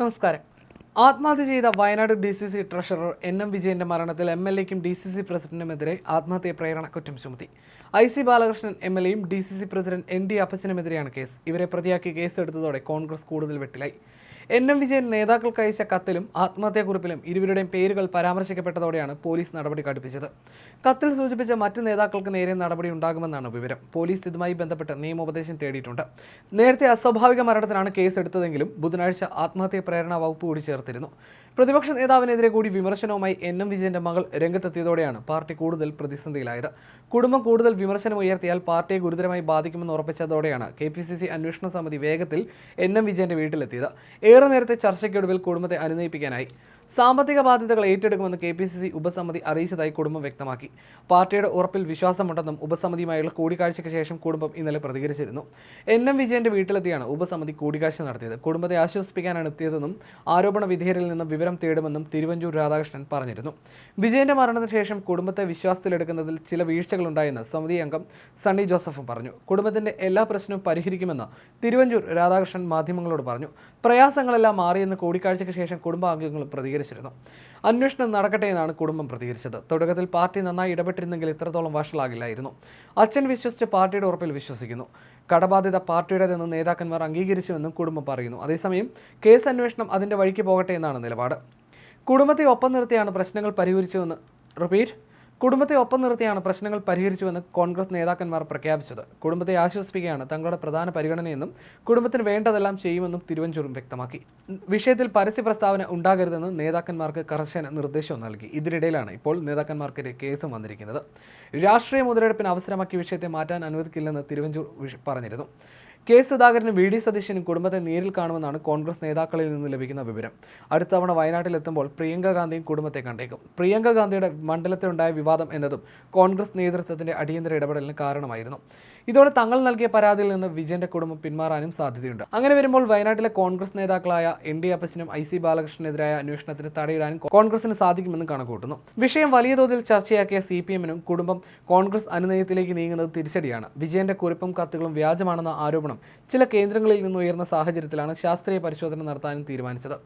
നമസ്കാരം ആത്മഹത്യ ചെയ്ത Wayanad D C C treasurer N M വിജയന്റെ മരണത്തിൽ എം എൽ എക്കും ഡി സി സി പ്രസിഡന്റിനുമെതിരെ ആത്മഹത്യ പ്രേരണ കുറ്റം ചുമത്തി. I C Balakrishnan M L എയും D C C president N D അപ്പച്ചനുമെതിരെയാണ് case. ഇവരെ പ്രതിയാക്കി കേസ് എടുത്തതോടെ കോൺഗ്രസ് കൂടുതൽ വെട്ടിലായി. എൻ എം വിജയൻ നേതാക്കൾക്ക് അയച്ച കത്തിലും ആത്മഹത്യാക്കുറിപ്പിലും ഇരുവരുടെയും പേരുകൾ പരാമർശിക്കപ്പെട്ടതോടെയാണ് പോലീസ് നടപടി കടുപ്പിച്ചത്. കത്തിൽ സൂചിപ്പിച്ച മറ്റു നേതാക്കൾക്ക് നേരെ നടപടി ഉണ്ടാകുമെന്നാണ് വിവരം. പോലീസ് ഇതുമായി ബന്ധപ്പെട്ട് നിയമോപദേശം തേടിയിട്ടുണ്ട്. നേരത്തെ അസ്വാഭാവിക മരണത്തിനാണ് കേസെടുത്തതെങ്കിലും ബുധനാഴ്ച ആത്മഹത്യാ പ്രേരണ വകുപ്പ് കൂടി ചേർത്തിരുന്നു. പ്രതിപക്ഷ നേതാവിനെതിരെ കൂടി വിമർശനവുമായി എൻ എം വിജയന്റെ മകൾ രംഗത്തെത്തിയതോടെയാണ് പാർട്ടി കൂടുതൽ പ്രതിസന്ധിയിലായത്. കുടുംബം കൂടുതൽ വിമർശനം ഉയർത്തിയാൽ പാർട്ടിയെ ഗുരുതരമായി ബാധിക്കുമെന്ന് ഉറപ്പിച്ചതോടെയാണ് കെ പി സി സി അന്വേഷണ സമിതി വേഗത്തിൽ എൻ എം വിജയന്റെ വീട്ടിലെത്തിയത്. ഏറെ നേരത്തെ ചർച്ചയ്ക്കൊടുവിൽ കുടുംബത്തെ അനുനയിപ്പിക്കാനായി. സാമ്പത്തിക ബാധ്യതകൾ ഏറ്റെടുക്കുമെന്ന് കെ പി സി സി ഉപസമിതി അറിയിച്ചതായി കുടുംബം വ്യക്തമാക്കി. പാർട്ടിയുടെ ഉറപ്പിൽ വിശ്വാസമുണ്ടെന്നും ഉപസമിതിയുമായുള്ള കൂടിക്കാഴ്ചയ്ക്ക് ശേഷം കുടുംബം ഇന്നലെ പ്രതികരിച്ചിരുന്നു. എൻ എം വിജയന്റെ വീട്ടിലെത്തിയാണ് ഉപസമിതി കൂടിക്കാഴ്ച നടത്തിയത്. കുടുംബത്തെ ആശ്വസിപ്പിക്കാനാണ് എത്തിയതെന്നും ആരോപണ വിധേയരിൽ നിന്നും വിവരം തേടുമെന്നും തിരുവഞ്ചൂർ രാധാകൃഷ്ണൻ പറഞ്ഞിരുന്നു. വിജയന്റെ മരണത്തിന് ശേഷം കുടുംബത്തെ വിശ്വാസത്തിലെടുക്കുന്നതിൽ ചില വീഴ്ചകളുണ്ടായെന്ന് സമിതി അംഗം സണ്ണി ജോസഫും പറഞ്ഞു. കുടുംബത്തിന്റെ എല്ലാ പ്രശ്നവും പരിഹരിക്കുമെന്ന് തിരുവഞ്ചൂർ രാധാകൃഷ്ണൻ മാധ്യമങ്ങളോട് പറഞ്ഞു. പ്രയാസങ്ങളെല്ലാം മാറിയെന്ന് കൂടിക്കാഴ്ചയ്ക്ക് ശേഷം കുടുംബാംഗങ്ങൾ പ്രതികരിച്ചിരുന്നു. അന്വേഷണം നടക്കട്ടെ എന്നാണ് കുടുംബം പ്രതികരിച്ചത്. തുടക്കത്തിൽ പാർട്ടി നന്നായി ഇടപെട്ടിരുന്നെങ്കിൽ ഇത്രത്തോളം വഷളാകില്ലായിരുന്നു. അച്ഛൻ വിശ്വസിച്ച് പാർട്ടിയുടെ ഉറപ്പിൽ വിശ്വസിക്കുന്നു. കടബാധ്യത പാർട്ടിയുടേതെന്ന് നേതാക്കന്മാർ അംഗീകരിച്ചുവെന്നും കുടുംബം പറയുന്നു. അതേസമയം കേസ് അന്വേഷണം അതിന്റെ വഴിക്ക് പോകട്ടെ എന്നാണ് നിലപാട്. കുടുംബത്തെ ഒപ്പം നിർത്തിയാണ് പ്രശ്നങ്ങൾ പരിഹരിച്ചതെന്ന് റിപ്പീറ്റ്. കുടുംബത്തെ ഒപ്പം നിർത്തിയാണ് പ്രശ്നങ്ങൾ പരിഹരിച്ചുവെന്ന് കോൺഗ്രസ് നേതാക്കന്മാർ പ്രഖ്യാപിച്ചത്. കുടുംബത്തെ ആശ്വസിപ്പിക്കുകയാണ് തങ്ങളുടെ പ്രധാന പരിഗണനയെന്നും കുടുംബത്തിന് വേണ്ടതെല്ലാം ചെയ്യുമെന്നും തിരുവഞ്ചൂരും വ്യക്തമാക്കി. വിഷയത്തിൽ പരസ്യ പ്രസ്താവന ഉണ്ടാകരുതെന്ന് നേതാക്കന്മാർക്ക് കർശന നിർദ്ദേശം നൽകി. ഇതിനിടയിലാണ് ഇപ്പോൾ നേതാക്കന്മാർക്കെതിരെ കേസും വന്നിരിക്കുന്നത്. രാഷ്ട്രീയ മുതലെടുപ്പിന് അവസരമാക്കി വിഷയത്തെ മാറ്റാൻ അനുവദിക്കില്ലെന്ന് തിരുവഞ്ചൂർ പറഞ്ഞിരുന്നു. കെ സുധാകരനും വി ഡി സതീശനും കുടുംബത്തെ നേരിൽ കാണുമെന്നാണ് കോൺഗ്രസ് നേതാക്കളിൽ നിന്ന് ലഭിക്കുന്ന വിവരം. അടുത്ത തവണ വയനാട്ടിലെത്തുമ്പോൾ പ്രിയങ്ക ഗാന്ധിയും കുടുംബത്തെ കണ്ടേക്കും. പ്രിയങ്ക ഗാന്ധിയുടെ മണ്ഡലത്തിലുണ്ടായ വിവാദം എന്നതും കോൺഗ്രസ് നേതൃത്വത്തിന്റെ അടിയന്തര ഇടപെടലിന് കാരണമായിരുന്നു. ഇതോടെ തങ്ങൾ നൽകിയ പരാതിയിൽ നിന്ന് വിജയന്റെ കുടുംബം പിന്മാറാനും സാധ്യതയുണ്ട്. അങ്ങനെ വരുമ്പോൾ വയനാട്ടിലെ കോൺഗ്രസ് നേതാക്കളായ എൻ ഡി അപ്പച്ചനും ഐ സി ബാലകൃഷ്ണനെതിരായ അന്വേഷണത്തിന് തടയിടാനും കോൺഗ്രസിന് സാധിക്കുമെന്ന് കണക്കൂട്ടുന്നു വിഷയം വലിയ തോതിൽ ചർച്ചയാക്കിയ സി പി എമ്മിനും കുടുംബം കോൺഗ്രസ് അനുനയത്തിലേക്ക് നീങ്ങുന്നത് തിരിച്ചടിയാണ്. വിജയന്റെ കുറിപ്പും കത്തുകളും വ്യാജമാണെന്ന ആരോപണം ചില കേന്ദ്രങ്ങളിൽ നിന്ന് ഉയർന്ന സാഹചര്യത്തിലാണ് ശാസ്ത്രീയ പരിശോധന നടത്താനും തീരുമാനിച്ചത്.